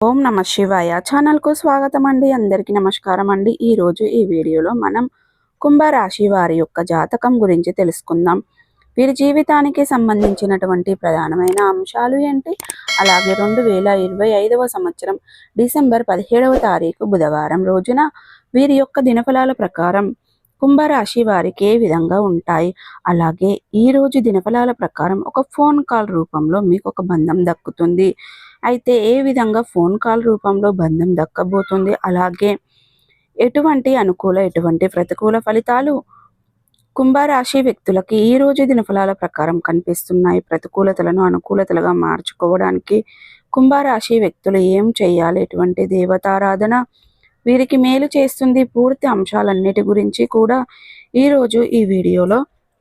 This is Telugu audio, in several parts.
ఓం నమ శివాయ. ఛానల్కు స్వాగతం అండి అందరికీ నమస్కారం అండి ఈరోజు ఈ వీడియోలో మనం కుంభరాశి వారి యొక్క జాతకం గురించి తెలుసుకుందాం. వీరి జీవితానికి సంబంధించినటువంటి ప్రధానమైన అంశాలు ఏంటి? అలాగే రెండు వేల ఇరవై ఐదవ సంవత్సరం డిసెంబర్ పదిహేడవ తారీఖు బుధవారం రోజున వీరి యొక్క దినఫలాల ప్రకారం కుంభరాశి వారికి ఏ విధంగా ఉంటాయి? అలాగే ఈ రోజు దినఫలాల ప్రకారం ఒక ఫోన్ కాల్ రూపంలో మీకు ఒక బంధం దక్కుతుంది. అయితే ఏ విధంగా ఫోన్ కాల్ రూపంలో బంధం దక్కబోతుంది? అలాగే ఎటువంటి అనుకూల ఎటువంటి ప్రతికూల ఫలితాలు కుంభరాశి వ్యక్తులకి ఈ రోజు దినఫలాల ప్రకారం కనిపిస్తున్నాయి? ప్రతికూలతలను అనుకూలతలుగా మార్చుకోవడానికి కుంభరాశి వ్యక్తులు ఏం చేయాలి? ఎటువంటి దేవతారాధన వీరికి మేలు చేస్తుంది? పూర్తి అంశాలన్నిటి గురించి కూడా ఈరోజు ఈ వీడియోలో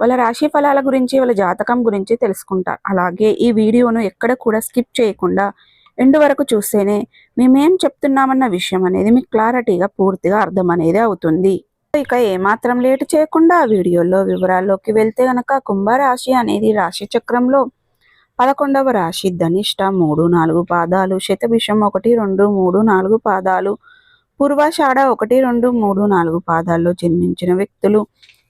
వాళ్ళ రాశి ఫలాల గురించి వాళ్ళ జాతకం గురించి తెలుసుకుంటారు. అలాగే ఈ వీడియోను ఎక్కడ కూడా స్కిప్ చేయకుండా ఎండు వరకు చూస్తేనే మేమేం చెప్తున్నామన్న విషయం అనేది మీకు క్లారిటీగా పూర్తిగా అర్థం అనేది అవుతుంది. ఇక ఏమాత్రం లేట్ చేయకుండా వీడియోలో వివరాల్లోకి వెళ్తే గనక కుంభరాశి అనేది రాశి చక్రంలో పదకొండవ రాశి ధనిష్ట మూడు నాలుగు పాదాలు శతభిషం ఒకటి రెండు మూడు నాలుగు పాదాలు పూర్వాషాఢ ఒకటి రెండు మూడు నాలుగు పాదాల్లో జన్మించిన వ్యక్తులు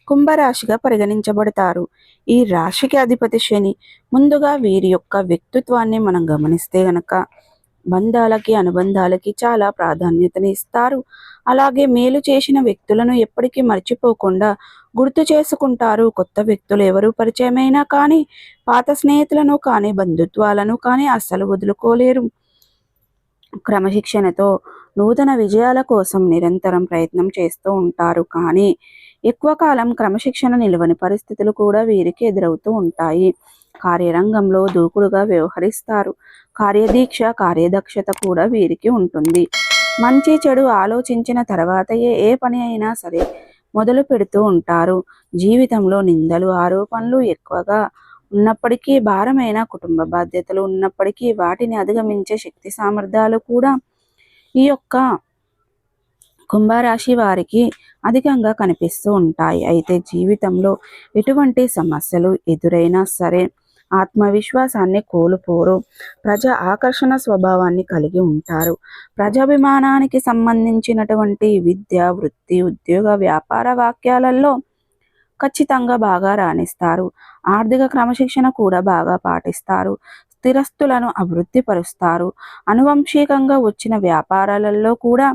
కుంభరాశిగా పరిగణించబడతారు. ఈ రాశికి అధిపతి శని ముందుగా వీరి యొక్క వ్యక్తిత్వాన్ని మనం గమనిస్తే గనక బంధాలకి అనుబంధాలకి చాలా ప్రాధాన్యతని ఇస్తారు. అలాగే మేలు చేసిన వ్యక్తులను ఎప్పటికీ మర్చిపోకుండా గుర్తు చేసుకుంటారు. కొత్త వ్యక్తులు ఎవరు పరిచయమైనా కానీ పాత స్నేహితులను కానీ బంధుత్వాలను కానీ అస్సలు వదులుకోలేరు. క్రమశిక్షణతో నూతన విజయాల కోసం నిరంతరం ప్రయత్నం చేస్తూ ఉంటారు. కానీ ఎక్కువ కాలం క్రమశిక్షణ నిలవని పరిస్థితులు కూడా వీరికి ఎదురవుతూ ఉంటాయి. కార్యరంగంలో దూకుడుగా వ్యవహరిస్తారు. కార్యదీక్ష కార్యదక్షత కూడా వీరికి ఉంటుంది. మంచి చెడు ఆలోచించిన తర్వాతయే ఏ పని అయినా సరే మొదలు పెడుతూ ఉంటారు. జీవితంలో నిందలు ఆరోపణలు ఎక్కువగా ఉన్నప్పటికీ భారమైన కుటుంబ బాధ్యతలు ఉన్నప్పటికీ వాటిని అధిగమించే శక్తి సామర్థ్యాలు కూడా ఈ యొక్క కుంభరాశి వారికి అధికంగా కనిపిస్తూ ఉంటాయి. అయితే జీవితంలో ఎటువంటి సమస్యలు ఎదురైనా సరే ఆత్మవిశ్వాసాన్ని కోల్పోరు. ప్రజా ఆకర్షణ స్వభావాన్ని కలిగి ఉంటారు. ప్రజాభిమానానికి సంబంధించినటువంటి విద్య వృత్తి ఉద్యోగ వ్యాపార వాక్యాలలో ఖచ్చితంగా బాగా రాణిస్తారు. ఆర్థిక క్రమశిక్షణ కూడా బాగా పాటిస్తారు. స్థిరస్తులను అభివృద్ధి పరుస్తారు. అనువంశికంగా వచ్చిన వ్యాపారాలలో కూడా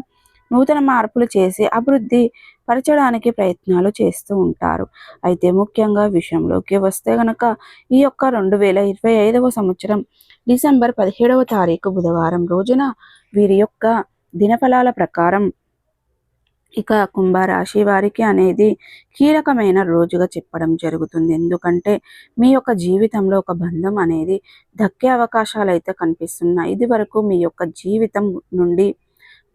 నూతన మార్పులు చేసి అభివృద్ధి పరచడానికి ప్రయత్నాలు చేస్తూ ఉంటారు. అయితే ముఖ్యంగా విషయంలోకి వస్తే గనక ఈ యొక్క రెండు వేల ఇరవై ఐదవ సంవత్సరం డిసెంబర్ పదిహేడవ తారీఖు బుధవారం రోజున వీరి యొక్క దినఫలాల ప్రకారం ఇక కుంభరాశి వారికి అనేది కీలకమైన రోజుగా చెప్పడం జరుగుతుంది. ఎందుకంటే మీ యొక్క జీవితంలో ఒక బంధం అనేది దక్కే అవకాశాలు అయితే కనిపిస్తున్నాయి. ఇది వరకు మీ యొక్క జీవితం నుండి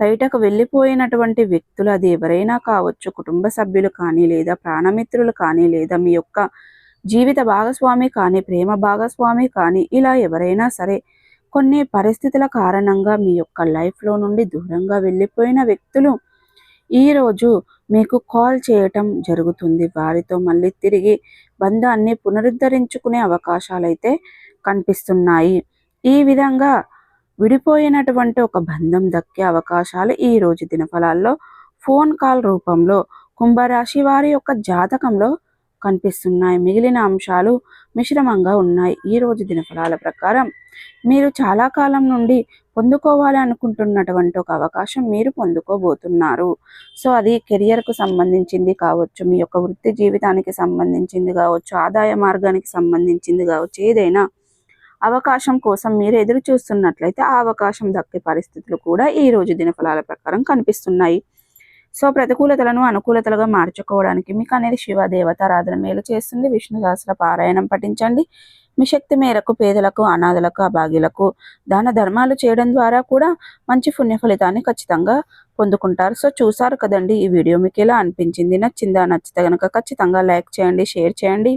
బయటకు వెళ్ళిపోయినటువంటి వ్యక్తులు అది ఎవరైనా కావచ్చు కుటుంబ సభ్యులు కానీ లేదా ప్రాణమిత్రులు కానీ లేదా మీ యొక్క జీవిత భాగస్వామి కానీ ప్రేమ భాగస్వామి కానీ ఇలా ఎవరైనా సరే కొన్ని పరిస్థితుల కారణంగా మీ యొక్క లైఫ్లో నుండి దూరంగా వెళ్ళిపోయిన వ్యక్తులు ఈరోజు మీకు కాల్ చేయటం జరుగుతుంది. వారితో మళ్ళీ తిరిగి బంధాన్ని పునరుద్ధరించుకునే అవకాశాలు అయితే కనిపిస్తున్నాయి. ఈ విధంగా విడిపోయినటువంటి ఒక బంధం దక్కే అవకాశాలు ఈ రోజు దినఫలాల్లో ఫోన్ కాల్ రూపంలో కుంభరాశి వారి యొక్క జాతకంలో కనిపిస్తున్నాయి. మిగిలిన అంశాలు మిశ్రమంగా ఉన్నాయి ఈ రోజు దినఫలాల ప్రకారం. మీరు చాలా కాలం నుండి పొందుకోవాలి అనుకుంటున్నటువంటి ఒక అవకాశం మీరు పొందుకోబోతున్నారు. సో అది కెరియర్కు సంబంధించింది కావచ్చు మీ యొక్క వృత్తి జీవితానికి సంబంధించింది కావచ్చు ఆదాయ మార్గానికి సంబంధించింది కావచ్చు ఏదైనా అవకాశం కోసం మీరు ఎదురు చూస్తున్నట్లయితే ఆ అవకాశం దక్కే పరిస్థితులు కూడా ఈ రోజు దినఫలాల ప్రకారం కనిపిస్తున్నాయి. సో ప్రతికూలతలను అనుకూలతలుగా మార్చుకోవడానికి మీకు అనేది శివ దేవతారాధన మేలు చేస్తుంది. విష్ణు సహస్ర పారాయణం పఠించండి. మీ శక్తి మేరకు పేదలకు అనాథలకు అభాగ్యులకు దాన ధర్మాలు చేయడం ద్వారా కూడా మంచి పుణ్య ఫలితాన్ని ఖచ్చితంగా పొందుకుంటారు. సో చూసారు కదండి ఈ వీడియో మీకు ఎలా అనిపించింది? నచ్చిందా? నచ్చితే కనుక ఖచ్చితంగా లైక్ చేయండి షేర్ చేయండి.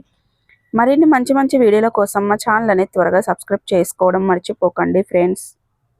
మరిన్ని మంచి మంచి వీడియోల కోసం మా ఛానల్ అనేది త్వరగా సబ్స్క్రైబ్ చేసుకోవడం మర్చిపోకండి ఫ్రెండ్స్